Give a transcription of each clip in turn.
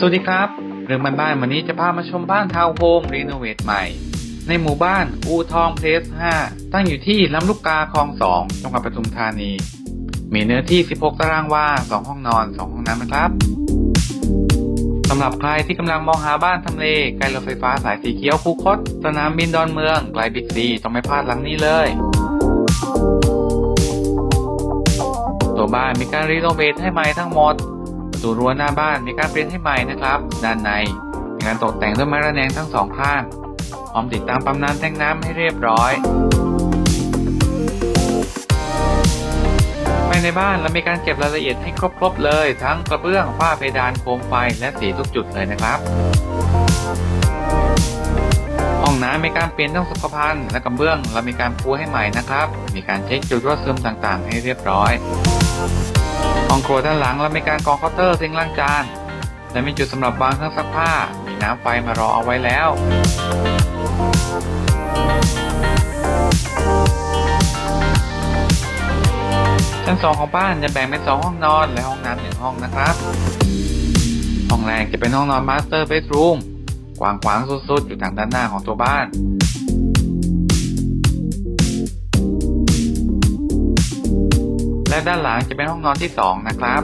สวัสดีครับ เรื่องบ้านๆวันนี้จะพามาชมบ้านทาวน์โฮมรีโนเวทใหม่ ในหมู่บ้านอูทองเพลส 5 ตั้งอยู่ที่ลำลูกกาคลอง 2 จังหวัดปทุมธานี มีเนื้อที่ 16 ตารางวา 2 ห้องนอน 2 ห้องน้ำนะครับสำหรับใครที่กำลังมองหาบ้านทำเลใกล้รถไฟฟ้าสายสีเขียวคูคตสนามบินดอนเมืองไกลบิ๊กซีต้องไม่พลาดหลังนี้เลย ตัวบ้านมีการรีโนเวทให้ใหม่ทั้งหมด ประตูรั้วหน้าบ้านมีการเปลี่ยนให้ใหม่นะครับ ด้านในมีการตกแต่งด้วยไม้ระแนงทั้งสองข้างพร้อมติดตั้งปั๊มน้ำแทงน้ำให้เรียบร้อยภายในบ้านเรามีการเก็บรายละเอียดให้ครบๆเลย ทั้งกระเบื้องฝ้าเพดานโคมไฟและสีทุกจุดเลยนะครับห้องน้ำมีการเปลี่ยนทั้งสุขภัณฑ์และกระเบื้องเรามีการปูให้ใหม่นะครับ มีการเช็คจุดรั่วซึมต่างๆ ให้เรียบร้อย ห้องครัวด้านหลังเรามีการกองเคาน์เตอร์ซิงล้างจาน และมีจุดสำหรับวางเครื่องซักผ้า มีน้ำไฟมารอเอาไว้แล้ว ชั้นสองของบ้านจะแบ่งเป็นสองห้องนอนและห้องน้ำหนึ่งห้องนะครับ ห้องแรกจะเป็นห้องนอนมาสเตอร์เบดรูมกว้างขวางสุดๆ อยู่ทางด้านหน้าของตัวบ้าน และด้านหลังจะเป็นห้องนอนที่ 2 นะครับ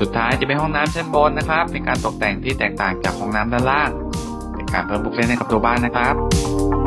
สุดท้ายจะเป็นห้องน้ำชั้นบนนะครับเป็นการตกแต่งที่แตกต่างจากห้องน้ำด้านล่างเป็นการเพิ่มบุฟเฟ่ต์ให้กับตัวบ้านนะครับ